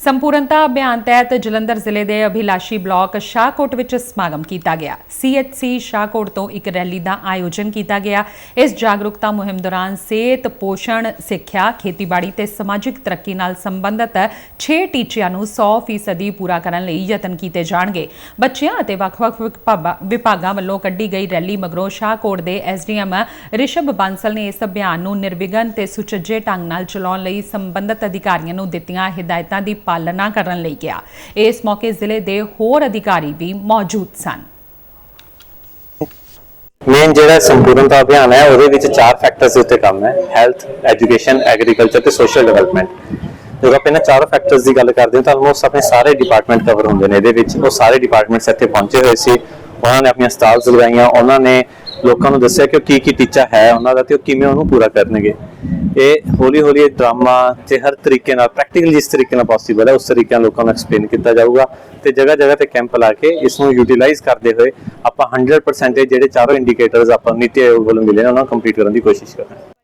ਸੰਪੂਰਨਤਾ ਅਭਿਆਨ ਤਹਿਤ ਜਲੰਧਰ ਜ਼ਿਲ੍ਹੇ ਦੇ ਅਭਿਲਾਸ਼ੀ ਬਲਾਕ ਸ਼ਾਹਕੋਟ ਵਿੱਚ ਸਮਾਗਮ ਕੀਤਾ ਗਿਆ। ਸੀਐਚਸੀ ਸ਼ਾਹਕੋਟ ਤੋਂ ਇੱਕ ਰੈਲੀ ਦਾ ਆਯੋਜਨ ਕੀਤਾ ਗਿਆ। ਇਸ ਜਾਗਰੂਕਤਾ ਮੁਹਿੰਮ ਦੌਰਾਨ ਸਿਹਤ, ਪੋਸ਼ਣ, ਸਿੱਖਿਆ, ਖੇਤੀਬਾੜੀ ਤੇ ਸਮਾਜਿਕ ਤਰੱਕੀ ਨਾਲ ਸੰਬੰਧਿਤ 6 ਟੀਚਿਆਂ ਨੂੰ 100% ਪੂਰਾ ਕਰਨ ਲਈ ਯਤਨ ਕੀਤੇ ਜਾਣਗੇ। ਬੱਚਿਆਂ ਅਤੇ ਵੱਖ-ਵੱਖ ਵਿਭਾਗਾਂ- ਵਿਭਾਗਾਂ ਵੱਲੋਂ ਕੱਢੀ ਗਈ ਰੈਲੀ ਮਗਰੋਂ ਸ਼ਾਹਕੋਟ ਦੇ ਐਸਡੀਐਮ ਰਿਸ਼ਭ ਬਾਂਸਲ ਨੇ ਇਸ ਅਭਿਆਨ ਨੂੰ ਨਿਰਵਿਘਨ ਤੇ ਸੁਚੱਜੇ ਢੰਗ ਨਾਲ ਚਲਾਉਣ ਲਈ ਸੰਬੰਧਿਤ ਅਧਿਕਾਰੀਆਂ ਨੂੰ ਦਿੱਤੀਆਂ ਹਦਾਇਤਾਂ ਦੀ ਪਾਲਣਾ ਕਰਨ ਲਈ ਕਿਹਾ। ਇਸ ਮੌਕੇ ਜ਼ਿਲ੍ਹੇ ਦੇ ਹੋਰ ਅਧਿਕਾਰੀ ਵੀ ਮੌਜੂਦ ਸਨ। ਮੇਨ ਜਿਹੜਾ ਸੰਪੂਰਨਤਾ ਅਭਿਆਨ ਹੈ, ਉਹਦੇ ਵਿੱਚ ਚਾਰ ਫੈਕਟਰਸ ਦੇ ਉੱਤੇ ਕੰਮ ਹੈ। ਹੈਲਥ ਐਜੂਕੇਸ਼ਨ ਐਗਰੀਕਲਚਰ ਤੇ ਸੋਸ਼ਲ ਡਿਵੈਲਪਮੈਂਟ ਜਦੋਂ ਆਪਾਂ ਇਹਨਾਂ ਚਾਰ ਫੈਕਟਰਸ ਦੀ ਗੱਲ ਕਰਦੇ ਹਾਂ, ਤਾਂ ਆਲਮੋਸਟ ਆਪਣੇ ਸਾਰੇ ਡਿਪਾਰਟਮੈਂਟ ਕਵਰ ਹੁੰਦੇ ਨੇ। ਇਹਦੇ ਵਿੱਚ ਉਹ ਸਾਰੇ ਡਿਪਾਰਟਮੈਂਟਸ ਇੱਥੇ ਪਹੁੰਚੇ ਹੋਏ ਸੀ। ਉਹਨਾਂ ਨੇ ਆਪਣੀਆਂ ਸਟਾਲਸ ਲਗਾਈਆਂ ਉਹਨਾਂ ਨੇ ਲੋਕਾਂ ਨੂੰ ਦੱਸਿਆ ਕਿ ਉਹ ਕੀ ਕੀ ਟੀਚਾ ਹੈ ਉਹਨਾਂ ਦਾ ਤੇ ਉਹ ਕਿਵੇਂ ਉਹਨੂੰ ਪੂਰਾ ਕਰਨਗੇ। ਇਹ ਹੌਲੀ ਹੌਲੀ ਇਹ ਡਰਾਮਾ ਤੇ ਹਰ ਤਰੀਕੇ ਨਾਲ ਪ੍ਰੈਕਟੀਕਲ ਜਿਸ ਤਰੀਕੇ ਨਾਲ ਪੋਸੀਬਲ ਹੈ, ਉਸ ਤਰੀਕੇ ਨਾਲ ਲੋਕਾਂ ਨੂੰ ਐਕਸਪਲੇਨ ਕੀਤਾ ਜਾਊਗਾ ਤੇ ਜਗ੍ਹਾ ਜਗ੍ਹਾ ਤੇ ਕੈਂਪ ਲਾ ਕੇ ਇਸ ਨੂੰ ਯੂਟਿਲਾਈਜ਼ ਕਰਦੇ ਹੋਏ ਆਪਾਂ 100% ਜਿਹੜੇ ਚਾਰੋਂ ਇੰਡੀਕੇਟਰਸ ਆਪਾਂ ਨੀਤੀ ਆਯੋਗ ਵੱਲੋਂ ਮਿਲੇ ਨੇ, ਉਹਨਾਂ ਨੂੰ ਕੰਪਲੀਟ ਕਰਨ ਦੀ ਕੋਸ਼ਿਸ਼ ਕਰਾਂਗੇ।